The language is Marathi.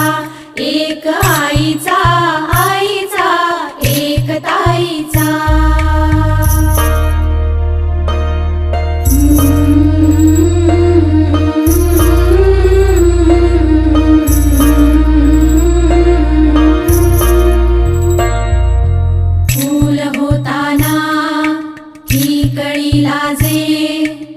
आईचा एक आईचा आईचा एक ताईचा. फूल होताना ही कळी लाजे